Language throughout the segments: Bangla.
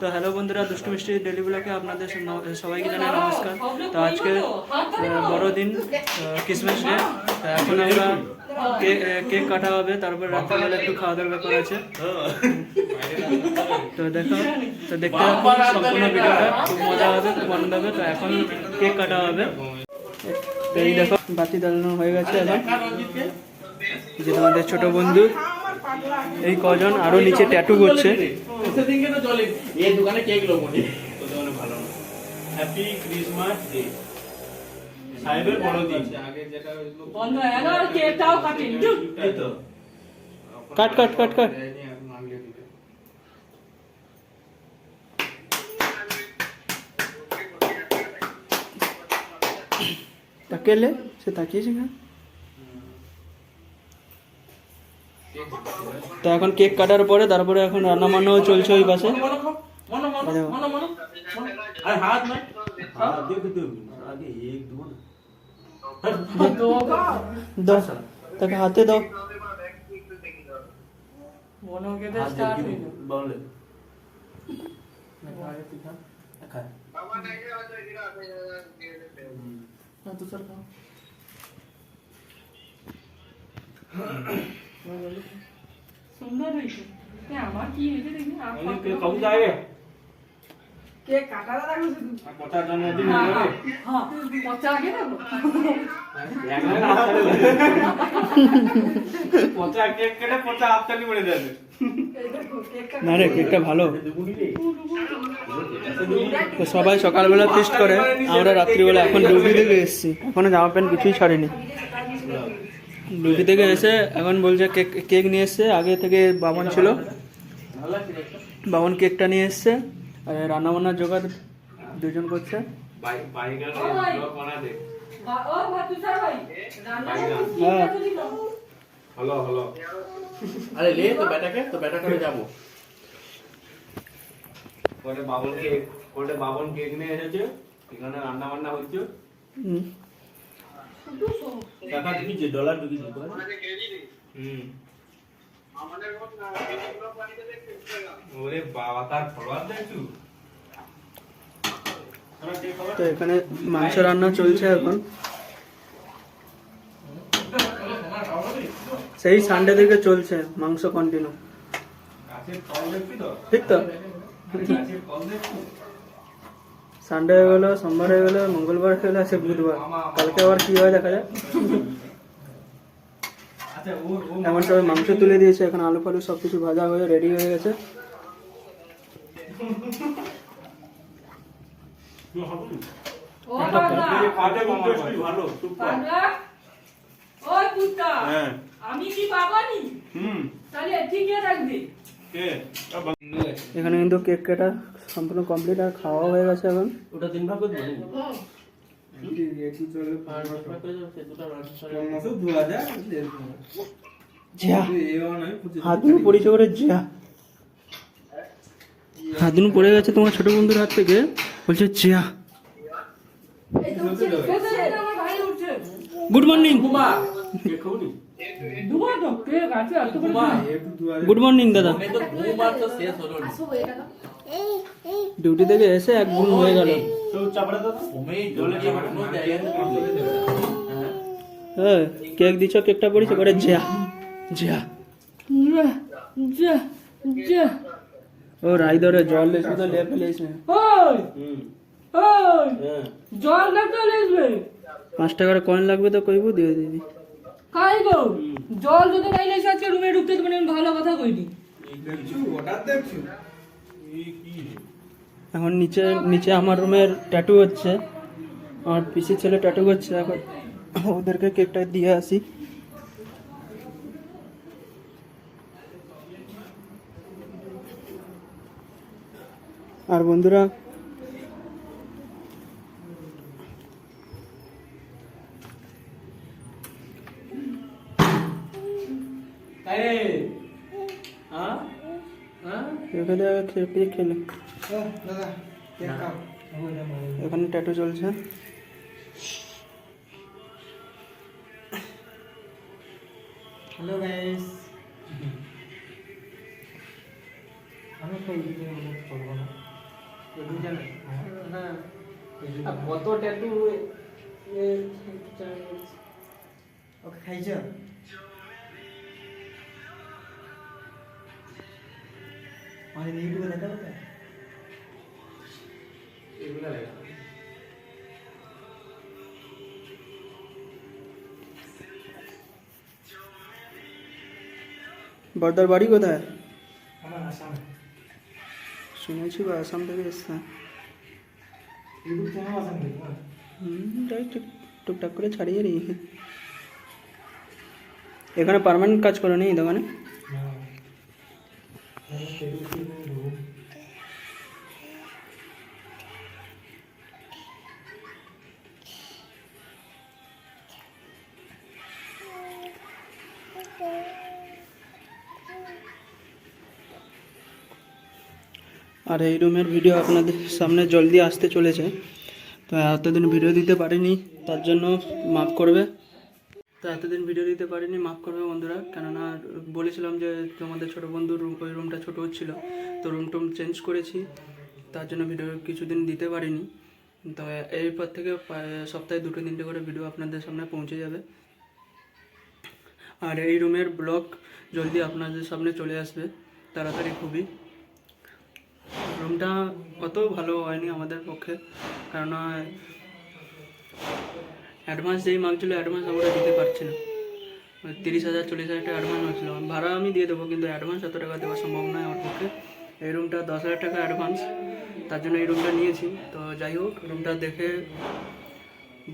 তো হ্যালো বন্ধুরা, দুষ্টু মিষ্টি ডেলি ব্লগে আপনাদের সবাইকে জানাই নমস্কার। তো আজকে বড়দিন ক্রিসমাস ডে এখন আমরা কেক কাটা হবে, তারপর রাত্রেবেলা একটু খাওয়া দাওয়ার ব্যাপার আছে। তো দেখো, তো দেখতে সম্পূর্ণ ভিডিওটা। খুব মজা হবে, খুব আনন্দ হবে। তো এখন কেক কাটা হবে। এই দেখো, বাতি জ্বালানো হয়ে গেছে এখন। যে তোমাদের ছোট বন্ধু, এই কজন আরও নিচে ট্যাটু করছে। সেদিনকে তো চলে এই দোকানে কেক লো মনে দোকানে ভালো না হ্যাপি ক্রিসমাস ডে সাহেবের বড়দিন আগে যেটা হইল বন্ধ হয়ে গেল আর কেকটাও কাটেনি ধুর। এই তো কাট কাট কাট কাট এখন আগলে দিতে তাকেলে তো এখন কেক কাটার পরে তারপরে এখন রান্না বান্নাও চলছে ওই পাশে। তাকে হাতে দাও। খাও। সুন্দর হয়েছে আমার কি হয়েছে দেখি কে কবু যাবে কেক কাটাটা দেখো শুধু কথা জানা দিন হ্যাঁ, হবে হ্যাঁ, হ্যাঁ, পচা আগে দেখো পচা কেক কেটে পচা হাততালি পড়ে যাবে এই দেখো, কেকটা না রে কেকটা ভালো তো সবাই সকালবেলা ফিস্ট করে আমরা রাত্রিবেলা এখন ডিউটি থেকে এসেছি এখনও জামা প্যান্ট কিছুই ছাড়িনি ডিউটি থেকে এসে এখন বলছে কেক কেক নিয়ে এসছে আগে থেকে বামন ছিল বামন কেকটা নিয়ে এসছে আর রান্না বান্নার জোগাড় দুজন করছে হ্যাঁ। হলো হলো আরে লে তো বেটাকে তো বেটা করে যাব পরে বাবন কেক পরে বাবন কেক নিয়ে এসেছে এখানে রান্না বান্না হচ্ছে হুম। টাকা ঢুকিছে ডলার ঢুকিছে হুম। ওরে বাবা তার ফলোয়ার দেখছু তো এখানে মাংস রান্না চলছে এখন। সেই সানডে থেকে চলছে মাংস কন্টিনিউ ঠিক তো? সানডে হয়ে গেলো সোমবার হয়ে গেলো মঙ্গলবার হয়ে গেলো আজকে বুধবার। কালকে আবার কি হয় দেখা যায় আচ্ছা এখন সবাই মাংস তুলে দিয়েছে এখন আলু ফালু সব কিছু ভাজা হয়ে রেডি হয়ে গেছে। হ্যাঁ। আমি কি পাবানি হুম। তাহলে ঠিকই রাখবি কে? এখানে কিন্তু কেক কাটা সম্পূর্ণ কমপ্লিট আর খাওয়া হয়ে গেছে এখন। ওটা তিন ভাগ করে দেবো? যা হাতুনু পড়েছে করে যা হাতুনু পড়ে গেছে তোমার ছোট বন্ধুর হাত থেকে। বলছে যা এই তো উঠছে, উঠছে, এটা আমার ভাই উঠছে। গুড মর্নিং দিন। গুড মর্নিং দাদা। তো তো ডিউটি থেকে এসে এক ঘুম হয়ে গেল। তো হ্যাঁ হ্যাঁ কেক দিছ কেকটা পড়েছে? করে যা যা। যা। ও রাই ধরে জল লেসে তো লেপ ফেলিস না ওই, ওই, জল না চলে আসবে পাঁচ টাকার কয়েন লাগবে তো কইবো? দিয়ে দিবি। কাই গো জল যদি নাই এসে আজকে রুমে ঢুকতে তো মানে ভালো কথা কইনি। এখন নিচে নিচে আমার রুমের ট্যাটু হচ্ছে। আমার পিসির ছেলে ট্যাটু করছে এখন ওদেরকে কেকটা দিয়ে আসি। আর বন্ধুরা হ্যাঁ এখানে খেয়ে খেলে। এখানে ট্যাটু চলছে। হ্যালো গাইস আমি করব না। হ্যাঁ। কত ট্যাটু ওকে খাইছ আমাদের ইউটিউবে দেখা যাবে এগুলো লেখা বর্দার বাড়ি কোথায় আমার আসাম শুনেছি বা আসাম থেকে এসছে ইউটিউব চ্যানেল আসাম দেখি হুম, তাই টুক- টুকটাক করে ছাড়িয়ে নি এখানে পার্মানেন্ট কাজ করো নি এই দোকানে আর এই রুমের ভিডিও আপনাদের সামনে জলদি আসতে চলেছে। তো এতদিন ভিডিও দিতে পারিনি, তার জন্য মাফ করবে। তো এতদিন ভিডিও দিতে পারিনি, মাফ করবে বন্ধুরা। কেননা বলেছিলাম যে তোমাদের ছোটো বন্ধুর রুম, ওই রুমটা ছোটো হচ্ছিল তো রুম টুম চেঞ্জ করেছি, তার জন্য ভিডিও কিছুদিন দিতে পারিনি। তো এরপর থেকে সপ্তাহে দুটো তিনটে করে ভিডিও আপনাদের সামনে পৌঁছে যাবে। আর এই রুমের ব্লক জলদি আপনাদের সামনে চলে আসবে, তাড়াতাড়ি খুবই। রুমটা অত ভালো হয়নি আমাদের পক্ষে, কেননা অ্যাডভান্স যেই মাগছিল অ্যাডভান্স আমরা দিতে পারছি না। তিরিশ হাজার, চল্লিশ হাজার টাকা অ্যাডভান্স হচ্ছিল ভাড়া আমি দিয়ে দেবো, কিন্তু অ্যাডভান্স এত টাকা দেওয়া সম্ভব নয় আমার পক্ষে। এই রুমটা দশ হাজার টাকা অ্যাডভান্স তার জন্য এই রুমটা নিয়েছি। তো যাই হোক, রুমটা দেখে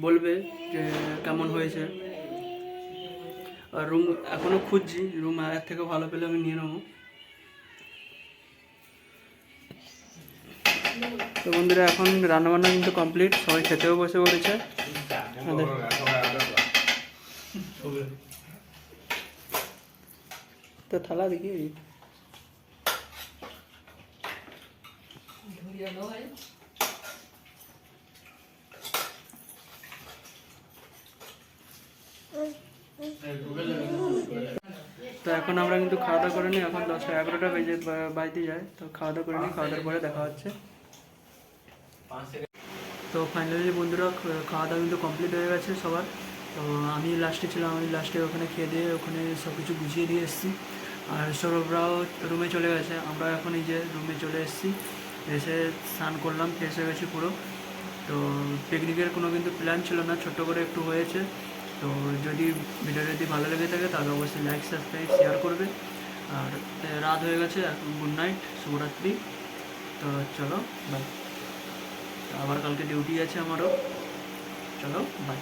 বলবে যে কেমন হয়েছে। রুম এখনও খুঁজছি রুম এর থেকে ভালো পেলে আমি নিয়ে নেব। তো বন্ধুরা, এখন রান্নাবান্না কিন্তু কমপ্লিট সবাই খেতেও বসে পড়েছে। তো থালা দেখি। তো এখন আমরা কিন্তু খাওয়া দাওয়া করে নিই। এখন দশটা এগারোটা বেজে বা- বাজতে যায়। তো খাওয়া দাওয়া করে নিই। খাওয়া দাওয়ার পরে দেখা হচ্ছে। তো ফাইনালি বন্ধুরা খাওয়া দাওয়া কিন্তু কমপ্লিট হয়ে গেছে সবার। তো আমি লাস্টে ছিলাম। আমি লাস্টে ওখানে খেয়ে দিয়ে ওখানে সব কিছু গুছিয়ে দিয়ে এসেছি। আর সৌরভরাও রুমে চলে গেছে। আমরা এখন এই যে রুমে চলে এসেছি। এসে স্নান করলাম ফ্রেশ হয়ে গেছি পুরো। তো পিকনিকের কোনো কিন্তু প্ল্যান ছিল না। ছোট্ট করে একটু হয়েছে। তো যদি ভিডিও যদি ভালো লেগে থাকে, তাহলে অবশ্যই লাইক সাবস্ক্রাইব শেয়ার করবে। আর রাত হয়ে গেছে গুড নাইট শুভরাত্রি। তো চলো বাই আবার কালকে ডিউটি আছে আমারও। চলো বাই